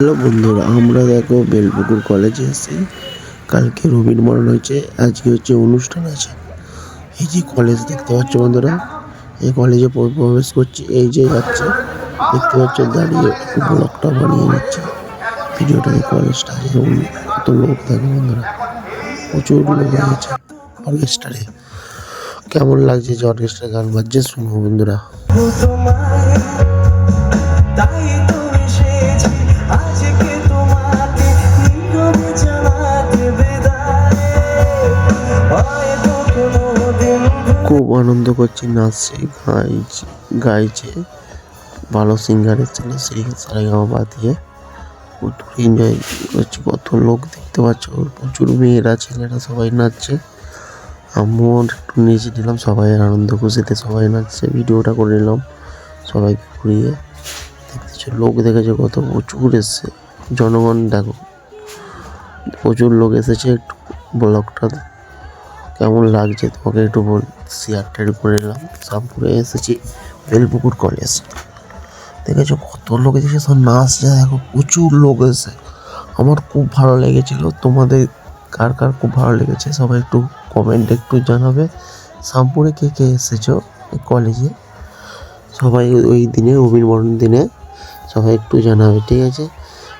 Hello বন্ধুরা, আমরা দেখো বেলপুকুর কলেজে এসেছি। কালকে রবিন মরণ হয়েছে, আজকে হচ্ছে অনুষ্ঠান আছে। এই যে কলেজ দেখতে পাচ্ছ বন্ধুরা, এই কলেজে প্র- প্রবেশ করছি, এই যে যাচ্ছে, দেখতে পাচ্ছ দাঁড়িয়ে ব্লকটা বানিয়ে নিচ্ছে। ভিডিওটা এই কলেজটা যেরকম কত লোক দেখো বন্ধুরা, প্রচুর লোক হয়েছে অর্কেস্ট্রারে কেমন লাগছে যে অর্কেস্ট্রা গান বাজছে, শুনব বন্ধুরা। খুব আনন্দ করছে, নাচছে, গাইছে গাইছে। ভালো সিঙ্গার এসেছিল সেই সারেগামা দিয়ে প্রচুর এনজয় করছে। কত লোক দেখতে পাচ্ছ, প্রচুর মেয়েরা, ছেলেরা সবাই নাচছে। আমিও একটু নিচে নিলাম, সবাই আনন্দ, খুশিতে সবাই নাচছে। ভিডিওটা করে নিলাম সবাইকে ঘুরিয়ে। দেখতেছো, লোক দেখেছে, কত প্রচুর এসছে। জনগণ, দেখো, প্রচুর লোক এসেছে, একটু ব্লগটা কেমন লাগছে তোমাকে একটু বল শেয়ার টেয়ার করে নিলাম। শামপুরে এসেছি বেলপুকুর কলেজ দেখেছ কত লোক এসেছে? সব নাচছে দেখো প্রচুর লোক এসেছে। আমার খুব ভালো লেগেছিল। তোমাদের কার কার খুব ভালো লেগেছে সবাই একটু কমেন্ট একটু জানাবে। শামপুরে কে কে এসেছ কলেজে সবাই ওই দিনে রবীন্দ্র দিনে সবাই একটু জানাবে, ঠিক আছে?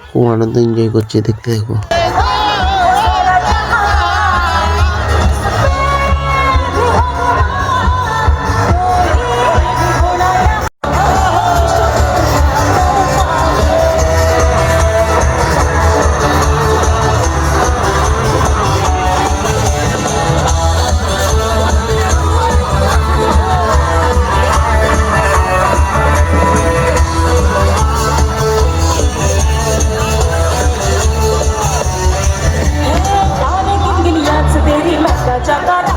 খুব আনন্দ এনজয় করছে, দেখতে দেখো 长大